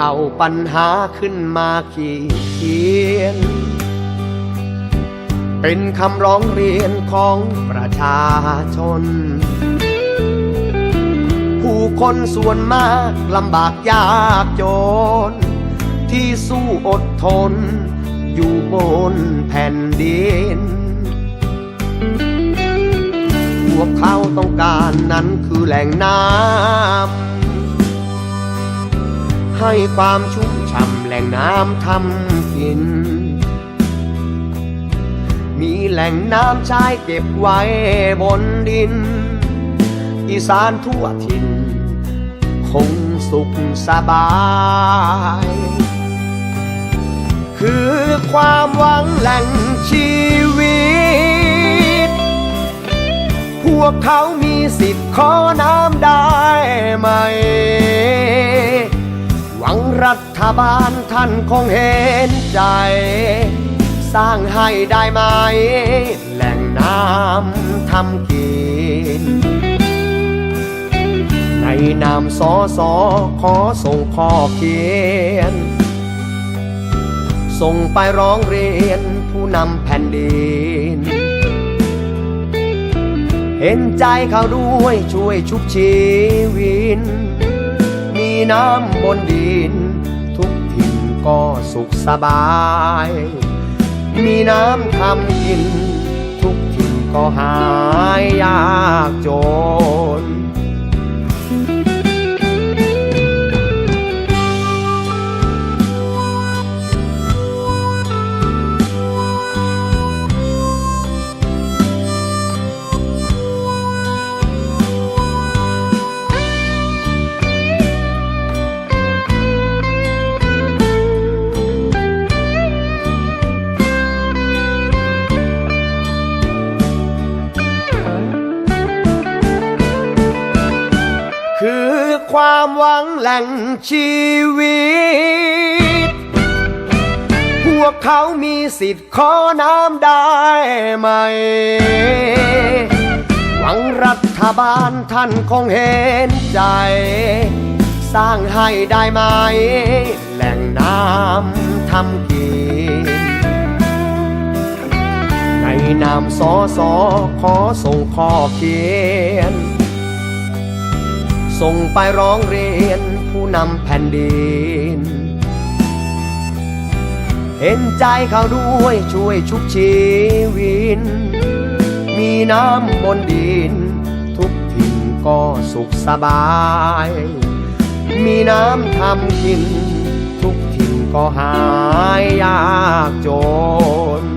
เอาปัญหาขึ้นมาขีดเขียน เป็นคำร้องเรียนของประชาชน ผู้คนส่วนมากลำบากยากจน ที่สู้อดทน อยู่บนแผ่นดิน พวกเขาต้องการนั้นคือแหล่งน้ำ ให้ความชุ่มฉ่ำแหล่งน้ำทำกิน มีแหล่งน้ำใช้เก็บไว้บนดิน อีสานทั่วถิ่น คงสุขสบาย คือความหวังแหล่งชีวิต พวกเขามีสิทธิ์ขอน้ำได้ไหม รัฐบาลท่านคงเห็นใจ สร้างให้ได้ไหม แหล่งน้ำทำกิน ในนามสอสอขอส่งข้อเขียน ส่งไปร้องเรียนผู้นำแผ่นดิน เห็นใจเขาด้วยช่วยชุบชีวิตมีน้ำบนดิน สุขสบาย มีน้ำทำกิน ทุกทิ่นก็หายยากจน ความหวังแหล่งชีวิต พวกเขามีสิทธิ์ขอน้ำได้ไหม หวังรัฐบาลท่านคงเห็นใจ สร้างให้ได้ไหม แหล่งน้ำทำกิน ในนามสอสอขอส่งข้อเขียน ส่งไปร้องเรียนผู้นำแผ่นดิน เห็นใจเขาด้วยช่วยชุบชีวิตมีน้ำบนดิน ทุกถิ่นก็สุขสบาย มีน้ำทำกิน ทุกถิ่นก็หายยากจน